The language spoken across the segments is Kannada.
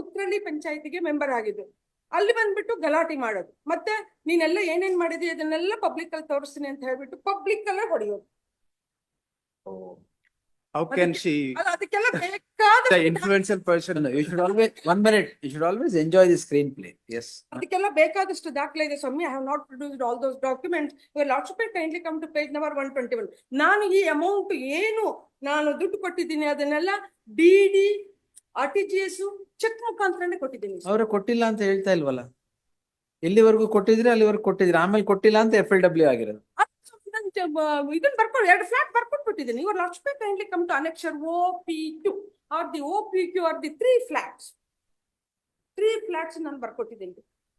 ಉತ್ರಳ್ಳಿ ಪಂಚಾಯತಿಗೆ ಮೆಂಬರ್ ಆಗಿದ್ದು. ಅಲ್ಲಿ ಬಂದ್ಬಿಟ್ಟು ಗಲಾಟೆ ಮಾಡೋದು. ಮತ್ತೆ ನೀನೆಲ್ಲ ಏನೇನ್ ಮಾಡಿದಿ ಅದನ್ನೆಲ್ಲ ಪಬ್ಲಿಕ್ ಅಲ್ಲಿ ತೋರಿಸ್ತೀನಿ ಅಂತ ಹೇಳ್ಬಿಟ್ಟು ಪಬ್ಲಿಕ್ ಅಲ್ಲೇ ಹೊಡೆಯೋದು. How can she, ಅದು ಅದಕ್ಕೆಲ್ಲ ಬೇಕಾದ the influential person, No, no, you should always, one minute, you should always enjoy the screenplay, yes. ಅದಕ್ಕೆಲ್ಲ ಬೇಕಾದಷ್ಟು ದಾಖಲೆ ಇದೆ ಸ್ವಾಮಿ. I have not produced all those documents your lordship kindly come to page number one twenty one ನಾನು ಈ ಅಮೌಂಟ್ ಏನು ನಾನು ದುಡ್ಡು ಕೊಟ್ಟಿದ್ದೀನಿ ಅದನ್ನೆಲ್ಲ D D R T G S cheque ಮುಖಾಂತರನೇ ಕೊಟ್ಟಿದ್ದೀನಿ ಅವ್ರೆ ಕೊಟ್ಟಿಲ್ಲ ಅಂತ ಹೇಳ್ತಾ ಇಲ್ವಲ್ಲ? ಎಲ್ಲಿವರೆಗೂ ಕೊಟ್ಟಿದ್ರೆ ಅಲ್ಲಿವರೆಗೂ ಕೊಟ್ಟಿದ್ರೆ? ಆಮೇಲೆ ಕೊಟ್ಟಿಲ್ಲ ಅಂತ ಎಫ್ ಎಲ್ ಡಬ್ಲ್ಯೂ ಆಗಿರೋದು. ಇದನ್ನ ಬರ್ಕೊಂಡು ಎರಡು ಫ್ಲಾಟ್ ಬರ್ಕೊಂಡು ಬಿಟ್ಟಿದ್ದೀನಿ last page kindly come to annexure O P Q R the O P Q R the three flats three flats ನಾನು ಬರ್ಕೊಟ್ಟಿದ್ದೀನಿ.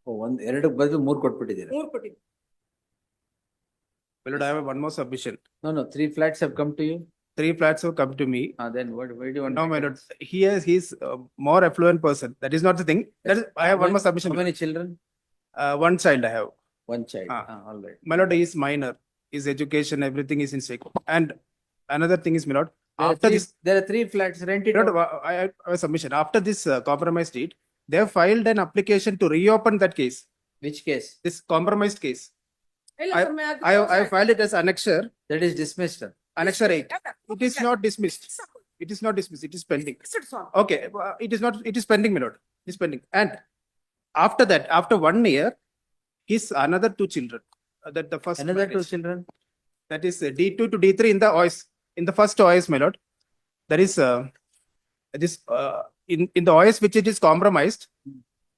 ಓ, ಒಂದ್ ಎರಡು ಬದಲು ಮೂರ್ ಕೊಟ್ಬಿಟ್ಟಿದ್ದೀರಾ? ಮೂರು ಕೊಟ್ಟಿದ್ದೀನಿ. One I have one more submission. No no three flats have come to you three flats will come to me. Uh, then what, where do you want? No, my lord, he is, he's a more affluent person. That is not the thing. That is, I have one more submission. How many children? Uh, one child I have. One child, Ah. Ah, all right. My is minor. His education, everything is in stake. And another thing is, my lord, There after three, this, there are three flats rented. out. not, I, I have a submission. After this uh, compromise deed, they have filed an application to reopen that case, Which case? this compromised case. I, I have, I filed it as annexure. That is dismissed. sir. Annexure 8. It is not dismissed. It is not dismissed. It is pending. Okay, uh, it is not, it is pending, my lord. It is pending. And after that, after one year, his another two children, uh, that the first. Another two children. That is uh, D2 to D3 in the OIS, in the first OIS, my lord. That is, uh, this, uh, in, in the OIS which it is compromised,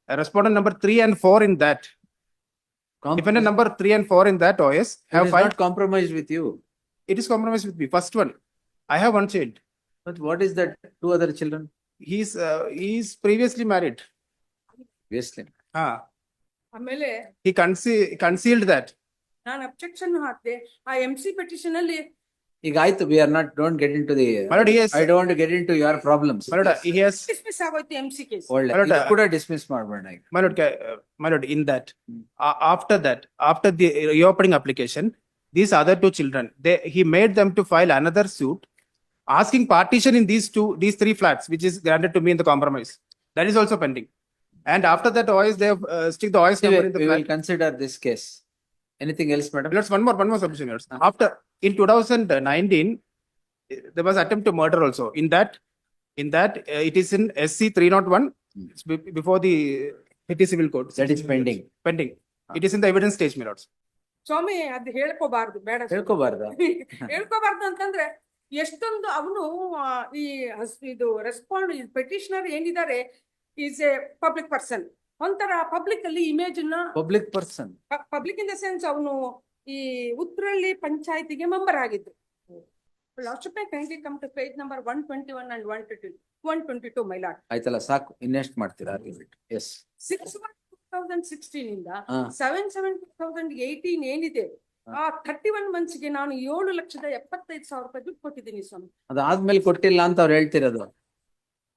uh, respondent number three and four in that, Com- defendant number three and four in that OIS have is filed. not compromised with you. it is compromised with me, first one. I have one child. But what is that two other children? He's, uh, he's previously married. Obviously. Ah, ಆಮೇಲೆ he concealed, concealed that. ನಾನು ಅಬ್ಜೆಕ್ಷನ್ ಹಾಕ್ದೆ ಆ ಎಂ ಸಿ ಪೆಟಿಷನ್ ಅಲ್ಲಿ ಈಗ ಆಯ್ತು we are not, don't get into the. My lord, he has, I don't want to get into your problems. my lord, he has, dismiss ಆಗೋಯ್ತು ಎಂ ಸಿ ಕೇಸ್ ಒಳ್ಳೆ My lord, ಇದು ಕೂಡ ಡಿಸ್ಮಿಸ್ ಮಾಡ್ಬೇಡ ಈಗ. my lord, ca- uh, my lord, in that, Hmm. uh, after that, after the reopening application, these other two children, they, he made them to file another suit asking partition in these two, these three flats, which is granted to me in the compromise. That is also pending. And after that OIS, they have, uh, stick the OIS number will in the we will consider this case. Anything else, madam? Let's one more, one more submission. yours. After, in two thousand nineteen, there was attempt to murder also. In that, in that, uh, it is in SC three not one, Hmm. before the petty civil code. That is pending. Pending. It is in the evidence stage, my lords. ಸ್ವಾಮಿ ಅದ್ ಹೇಳ್ಕೋಬಾರ್ದು ಬೇಡ ಹೇಳ್ಕೋಬಾರ್ದು? ಹೇಳ್ಕೋಬಾರ್ದ? ಅಂತಂದ್ರೆ ಎಷ್ಟೊಂದು ಅವನು ಈ ಇದು ರೆಸ್ಪಾಂಡ್ ಪೆಟಿಷನರ್ ಏನಿದ್ದಾರೆ ಈಸ್ ಎ ಪಬ್ಲಿಕ್ ಪರ್ಸನ್ ಒಂಥರ ಪಬ್ಲಿಕ್ ಅಲ್ಲಿ ಇಮೇಜ್ನ Public person. Public in the sense ಅವನು ಈ ಉತ್ರಳ್ಳಿ ಪಂಚಾಯತಿಗೆ member last kindly come to page number one twenty one and one twenty one twenty two ಮೈಲಾಟ್ ಆಯ್ತಲ್ಲ ಸಾಕು ಇನ್ವೆಸ್ಟ್ ಮಾಡ್ತೀರಾ? Yes six two thousand sixteen ಇಂದ seven seven two thousand eighteen ಏನಿದೆ ಆ ಥರ್ಟಿ ಒನ್ ಮಂತ್ಸ್ಗೆ ನಾನು ಏಳು ಲಕ್ಷದ ಎಪ್ಪತ್ತೈದು ಸಾವಿರ ರೂಪಾಯಿ ದುಡ್ಡು ಕೊಟ್ಟಿದ್ದೀನಿ ಸ್ವಾಮಿ. ಅದಾದ್ಮೇಲೆ ಕೊಟ್ಟಿಲ್ಲ ಅಂತ ಅವ್ರು ಹೇಳ್ತಿರೋದು.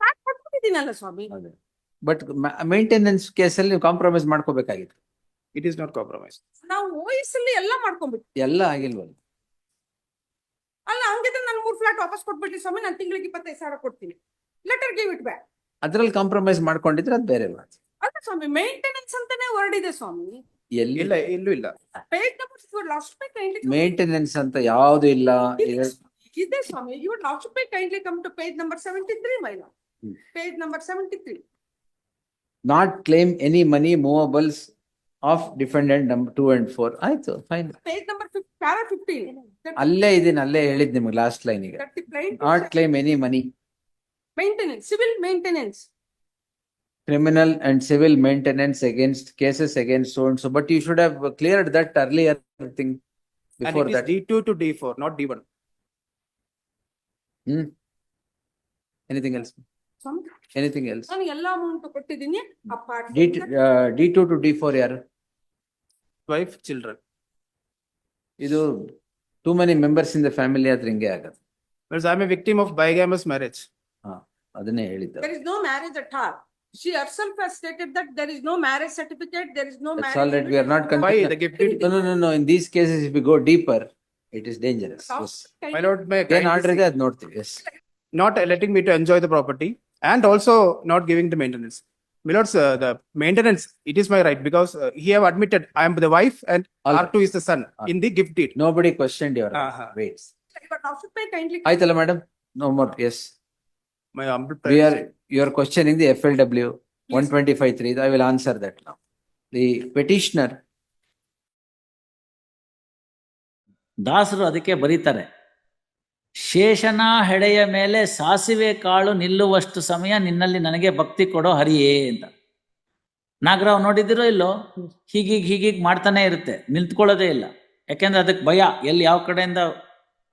ನಾನ್ ಕೊಟ್ಬಿಟ್ಟಿದ್ದೀನಲ್ಲ ಸ್ವಾಮಿ. ಬಟ್ ಮೇಂಟೆನೆನ್ಸ್ ಕೇಸಲ್ಲಿ ನೀವು ಕಾಂಪ್ರಮೈಸ್ ಮಾಡ್ಕೋಬೇಕಾಗಿತ್ತು. ಇಟ್ ಈಸ್ ನಾಟ್ ಕಾಂಪ್ರಮೈಸ್ ನಾವು ವಯಸ್ಸಲ್ಲಿ ಎಲ್ಲ ಮಾಡ್ಕೊಂಡ್ಬಿಟ್ಟು. ಎಲ್ಲ ಆಗಿಲ್ವಲ್ಲ. ಅಲ್ಲ ಹಂಗಿದ್ರೆ ನಾನು ಮೂರ್ ಫ್ಲಾಟ್ ವಾಪಸ್ ಕೊಟ್ಬಿಟ್ಟಿ ಸ್ವಾಮಿ ನಾನು ತಿಂಗಳಿಗೆ ಇಪ್ಪತ್ತೈದು ಸಾವಿರ ಕೊಡ್ತೀನಿ. ಲೆಟರ್ ಗಿವ್ ಇಟ್ ಬ್ಯಾಕ್ ಅದ್ರಲ್ಲಿ ಕಾಂಪ್ರಮೈಸ್ ಮಾಡ್ಕೊಂಡಿದ್ರೆ ಅದು ಬೇರೆ ಮಾತು. ಸ್ವಾಮಿ ಮೇಂಟೆನೆನ್ಸ್ ಅಂತಾನೆ ವರ್ಡ್ ಇದೆ ಸ್ವಾಮಿ. ಎಲ್ಲಿ? ಇಲ್ಲ ಇಲ್ಲೂ. ಇಲ್ಲ page number last page kindly maintenance ಅಂತ ಯಾವ್ದು ಇಲ್ಲ? ಇದು- ಇದೆ. ಸ್ವಾಮಿ you last page kindly come to page number seventy three my lord hmm. Page number seventy three not claim any money movables of defendant number two and four ಆಯ್ತು fine page number para fifteen ಅಲ್ಲೇ ಇದೀನಿ ಅಲ್ಲೇ ಹೇಳಿದ್ ನಿಮ್ಗೆ ಲಾಸ್ಟ್ ಲೈನ್ ಈಗ plaint not claim any money maintenance civil maintenance criminal and civil maintenance against cases against so and so, but you should have cleared that earlier thing And before it is that. D two to D four, not D one. Hmm. Anything else? Anything else? ನಾನು ಎಲ್ಲಾ ಅಮೌಂಟ್ ಕೊಟ್ಟಿದ್ದೀನಿ apart D, uh, D two to D four ಯಾರು? Wife, children. ಇದು too many members in the family ಆದ್ರೆ ಹಿಂಗೆ ಆಗದು. Whereas I am a victim of bigamous marriage. ಅದನ್ನೇ ಹೇಳಿದ್ದು. there is no marriage at all she herself has stated that there is no marriage certificate there is no That's marriage all right, we are not Why considering. the gift deed? No, no, no, no, in these cases, if we go deeper, it is dangerous. Yes. My lord, may I ಏನ್ kindly ಆರ್ಡರ್ seek- ಇದೆ ಅದ್ ನೋಡ್ತೀವಿ, yes. not letting me to enjoy the property and also not giving the maintenance. My lords, uh, the maintenance, it is my right because uh, he have admitted I am the wife and All- R2 is the son in the gift deed. Nobody questioned your Uh-huh. weights. Your lordship may kindly. ಆಯ್ತಲ್ಲ madam? No more, yes. My humble We prayer. are, you are questioning the FLW one twenty-five three, I will answer that now. The petitioner, ದಾಸರು ಅದಕ್ಕೆ ಬರೀತಾರೆ ಶೇಷನ ಹೆಡೆಯ ಮೇಲೆ ಸಾಸಿವೆ ಕಾಳು ನಿಲ್ಲುವಷ್ಟು ಸಮಯ ನಿನ್ನಲ್ಲಿ ನನಗೆ ಭಕ್ತಿ ಕೊಡೋ ಹರಿಯೇ ಅಂತ. ನಾಗರಾವ್ ನೋಡಿದಿರೋ ಇಲ್ಲೋ? ಹೀಗೀಗ ಹೀಗೀಗ ಮಾಡ್ತಾನೆ ಇರುತ್ತೆ ನಿಂತ್ಕೊಳ್ಳೋದೇ ಇಲ್ಲ. ಯಾಕೆಂದ್ರೆ ಅದಕ್ಕೆ ಭಯ ಎಲ್ಲಿ ಯಾವ ಕಡೆಯಿಂದ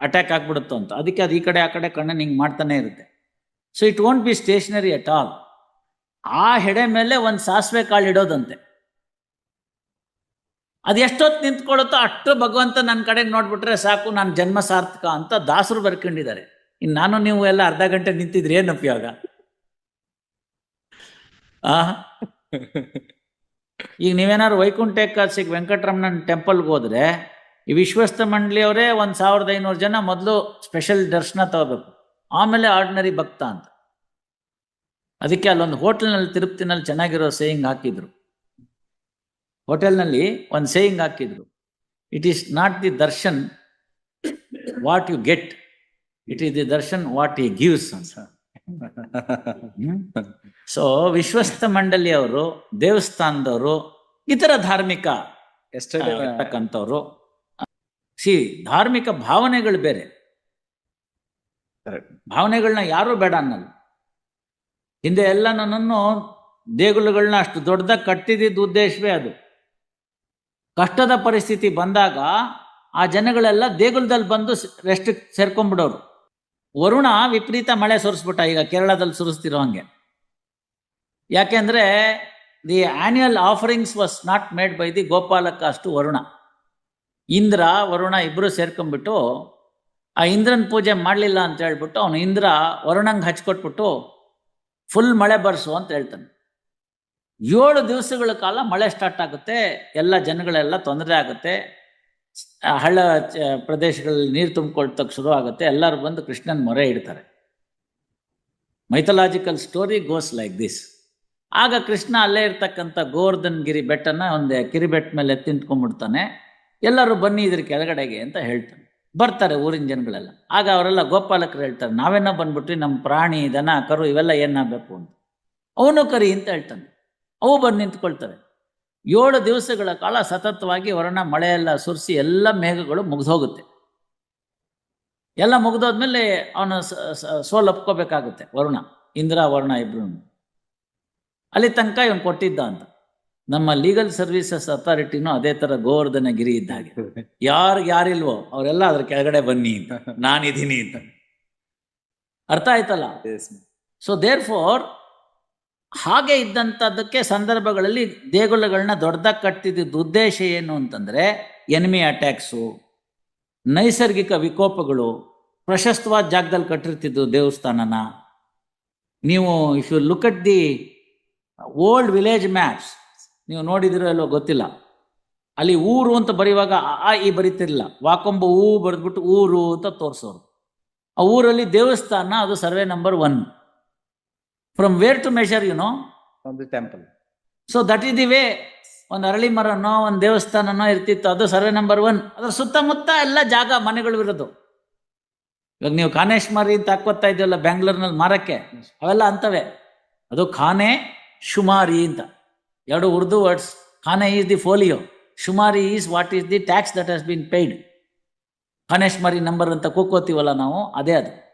ಅಟ್ಯಾಕ್ ಆಗ್ಬಿಡುತ್ತೋ ಅಂತ. ಅದಕ್ಕೆ ಅದು ಈ ಕಡೆ ಆ ಕಡೆ ಕಣ್ಣನ್ನು ಹಿಂಗೆ ಮಾಡ್ತಾನೆ ಇರುತ್ತೆ. So it won't be stationary at all ಆ ಹೆಡೆ ಮೇಲೆ ಒಂದು ಸಾಸಿವೆ ಕಾಳು ಇಡೋದಂತೆ. ಅದು ಎಷ್ಟೊತ್ತು ನಿಂತ್ಕೊಳ್ಳುತ್ತೋ ಅಷ್ಟು ಭಗವಂತ ನನ್ನ ಕಡೆಗೆ ನೋಡ್ಬಿಟ್ರೆ ಸಾಕು, ನಾನು ಜನ್ಮ ಸಾರ್ಥಕ ಅಂತ ದಾಸರು ಬರ್ಕೊಂಡಿದ್ದಾರೆ. ಇನ್ನು ನಾನು ನೀವು ಎಲ್ಲ ಅರ್ಧ ಗಂಟೆ ನಿಂತಿದ್ರೆ, ಏನು ಉಪಯೋಗ? ಈಗ ನೀವೇನಾದ್ರು ವೈಕುಂಠ ಏಕಾದಶಿಗೆ ವೆಂಕಟರಮಣನ್ ಟೆಂಪಲ್ಗೆ ಹೋದ್ರೆ, ಈ ವಿಶ್ವಸ್ತ ಮಂಡಳಿಯವರೇ ಒಂದು ಸಾವಿರದ ಐನೂರು ಜನ ಮೊದಲು ಸ್ಪೆಷಲ್ ದರ್ಶನ ತಗೋಬೇಕು. ಆಮೇಲೆ ಆರ್ಡಿನರಿ ಭಕ್ತ ಅಂತ. ಅದಕ್ಕೆ ಅಲ್ಲೊಂದು ಹೋಟೆಲ್ನಲ್ಲಿ ತಿರುಪ್ತಿನಲ್ಲಿ ಚೆನ್ನಾಗಿರೋ ಸೇಯಿಂಗ್ ಹಾಕಿದ್ರು. ಹೋಟೆಲ್ನಲ್ಲಿ ಒಂದು ಸೇಯಿಂಗ್ ಹಾಕಿದ್ರು. It is not the darshan what you get it is the darshan what he gives ಅಂತ. ಸೊ ವಿಶ್ವಸ್ತ ಮಂಡಳಿಯವರು ದೇವಸ್ಥಾನದವರು ಇತರ ಧಾರ್ಮಿಕ ಇರ್ತಕ್ಕಂಥವ್ರು ಸಿ ಧಾರ್ಮಿಕ ಭಾವನೆಗಳು ಬೇರೆ. ಭಾವನೆಗಳನ್ನ ಯಾರು ಬೇಡ ಅನ್ನಲ್ಲ ಹಿಂದೆ ಎಲ್ಲ ನನ್ನನ್ನು ದೇಗುಲಗಳನ್ನ ಅಷ್ಟು ದೊಡ್ಡದಾಗಿ ಕಟ್ಟಿದಿದ್ದ ಉದ್ದೇಶವೇ ಅದು. ಕಷ್ಟದ ಪರಿಸ್ಥಿತಿ ಬಂದಾಗ ಆ ಜನಗಳೆಲ್ಲ ದೇಗುಲದಲ್ಲಿ ಬಂದು ರೆಸ್ಟ್ ಸೇರ್ಕೊಂಡ್ಬಿಡೋರು ವರುಣ ವಿಪರೀತ ಮಳೆ ಸುರಿಸ್ಬಿಟ್ಟ, ಈಗ ಕೇರಳದಲ್ಲಿ ಸುರಿಸ್ತಿರೋ ಹಂಗೆ. ಯಾಕೆಂದ್ರೆ the annual offerings was not made by the ಗೋಪಾಲಕ ಅಷ್ಟು ವರುಣ. ಇಂದ್ರ, ವರುಣ ಇಬ್ರು ಸೇರ್ಕೊಂಡ್ಬಿಟ್ಟು ಆ ಇಂದ್ರನ ಪೂಜೆ ಮಾಡಲಿಲ್ಲ ಅಂತ ಹೇಳ್ಬಿಟ್ಟು ಅವನು ಇಂದ್ರ ವರುಣಂಗೆ ಹಚ್ಕೊಟ್ಬಿಟ್ಟು ಫುಲ್ ಮಳೆ ಬರ್ಸು ಅಂತ ಹೇಳ್ತಾನೆ. ಏಳು ದಿವಸಗಳ ಕಾಲ ಮಳೆ ಸ್ಟಾರ್ಟ್ ಆಗುತ್ತೆ, ಎಲ್ಲ ಜನಗಳೆಲ್ಲ ತೊಂದರೆ ಆಗುತ್ತೆ ಹಳ್ಳ ಪ್ರದೇಶಗಳಲ್ಲಿ ನೀರು ತುಂಬಿಕೊಳ್ತಕ್ಕೆ ಶುರು ಆಗುತ್ತೆ, ಎಲ್ಲರೂ ಬಂದು ಕೃಷ್ಣನ್ ಮೊರೆ ಇಡ್ತಾರೆ. Mythological story goes like this ಆಗ ಕೃಷ್ಣ ಅಲ್ಲೇ ಇರ್ತಕ್ಕಂಥ ಗೋವರ್ಧನ್ ಗಿರಿ ಬೆಟ್ಟನ ಒಂದು ಕಿರಿಬೆಟ್ಟ ಮೇಲೆ ಎತ್ತಿ ನಿಂತ್ಕೊಂಡ್ಬಿಡ್ತಾನೆ ಎಲ್ಲರೂ ಬನ್ನಿ ಇದ್ರ ಕೆಳಗಡೆಗೆ ಅಂತ ಹೇಳ್ತಾನೆ. ಬರ್ತಾರೆ ಊರಿನ ಜನಗಳೆಲ್ಲ. ಆಗ ಅವರೆಲ್ಲ ಗೋಪಾಲಕರು ಹೇಳ್ತಾರೆ ನಾವೇನೋ ಬಂದ್ಬಿಟ್ವಿ ನಮ್ಮ ಪ್ರಾಣಿ, ದನ, ಕರು ಇವೆಲ್ಲ ಏನಾಗಬೇಕು ಅಂತ. ಅವನು ಕರಿ ಅಂತ ಹೇಳ್ತಾನೆ. ಅವು ಬಂದು ನಿಂತ್ಕೊಳ್ತಾರೆ ಏಳು ದಿವಸಗಳ ಕಾಲ ಸತತವಾಗಿ ವರ್ಣ ಮಳೆಯೆಲ್ಲ ಸುರಿಸಿ ಎಲ್ಲ ಮೇಘಗಳು ಮುಗಿದೋಗುತ್ತೆ. ಎಲ್ಲ ಮುಗಿದೋದ್ಮೇಲೆ ಅವನು ಸೋಲಪ್ಕೋಬೇಕಾಗುತ್ತೆ ವರುಣ, ಇಂದ್ರ ವರುಣ ಇಬ್ರು ಅಲ್ಲಿ ತನಕ ಇವನು ಕೊಟ್ಟಿದ್ದ ಅಂತ. ನಮ್ಮ ಲೀಗಲ್ ಸರ್ವಿಸಸ್ ಅಥಾರಿಟಿನೂ ಅದೇ ತರ ಗೋವರ್ಧನ ಗಿರಿ ಇದ್ದ ಹಾಗೆ. ಯಾರು ಯಾರಿಲ್ವೋ ಅವರೆಲ್ಲ ಅದ್ರ ಕೆಳಗಡೆ ಬನ್ನಿ ಅಂತ ನಾನಿದ್ದೀನಿ ಅಂತ. ಅರ್ಥ ಆಯ್ತಲ್ಲ? ಸೊ ದೇರ್ ಫೋರ್ ಹಾಗೆ ಇದ್ದಂಥದ್ದಕ್ಕೆ ಸಂದರ್ಭಗಳಲ್ಲಿ ದೇಗುಲಗಳನ್ನ ದೊಡ್ಡದಾಗಿ ಕಟ್ತಿದ್ದ ಉದ್ದೇಶ ಏನು ಅಂತಂದ್ರೆ ಎನಿಮಿ ಅಟ್ಯಾಕ್ಸು ನೈಸರ್ಗಿಕ ವಿಕೋಪಗಳು ಪ್ರಶಸ್ತವಾದ ಜಾಗದಲ್ಲಿ ಕಟ್ಟಿರ್ತಿದ್ದು ದೇವಸ್ಥಾನನ. ನೀವು if you look at the old village maps ನೀವು ನೋಡಿದಿರೋ ಎಲ್ಲೋ ಗೊತ್ತಿಲ್ಲ. ಅಲ್ಲಿ ಊರು ಅಂತ ಬರೆಯುವಾಗ ಆ, ಈ ಬರೀತಿರ್ಲಿಲ್ಲ. ವಾಕೊಂಬ ಹೂ ಬರೆದ್ಬಿಟ್ಟು ಊರು ಅಂತ ತೋರಿಸೋರು. ಆ ಊರಲ್ಲಿ ದೇವಸ್ಥಾನ ಅದು survey number one. From where to measure you know from the temple. So that is the way ಒಂದು ಅರಳಿ ಮರನೋ ಒಂದು ದೇವಸ್ಥಾನನೋ ಇರ್ತಿತ್ತು. ಅದು ಸರ್ವೆ ನಂಬರ್ ಒನ್. ಅದ್ರ ಸುತ್ತಮುತ್ತ ಎಲ್ಲ ಜಾಗ ಮನೆಗಳು ಇರೋದು. ಇವಾಗ ನೀವು ಖಾನೇಶ್ಮಾರಿ ಅಂತ ಹಾಕೋತಾ ಇದೆಯಲ್ಲ ಬ್ಯಾಂಗ್ಳೂರ್ನಲ್ಲಿ ಮಾರಕ್ಕೆ? ಅವೆಲ್ಲ ಅಂತವೆ. ಅದು ಖಾನೆ ಶುಮಾರಿ ಅಂತ. ಎರಡು ಉರ್ದು ವರ್ಡ್ಸ್. ಖಾನೆ is the folio. ಶುಮಾರಿ is what is the tax that has been paid. ಖಾನೇಶ್ಮರಿ number ಅಂತ ಕೂಕೋತೀವಲ್ಲ ನಾವು, ಅದೇ ಅದು.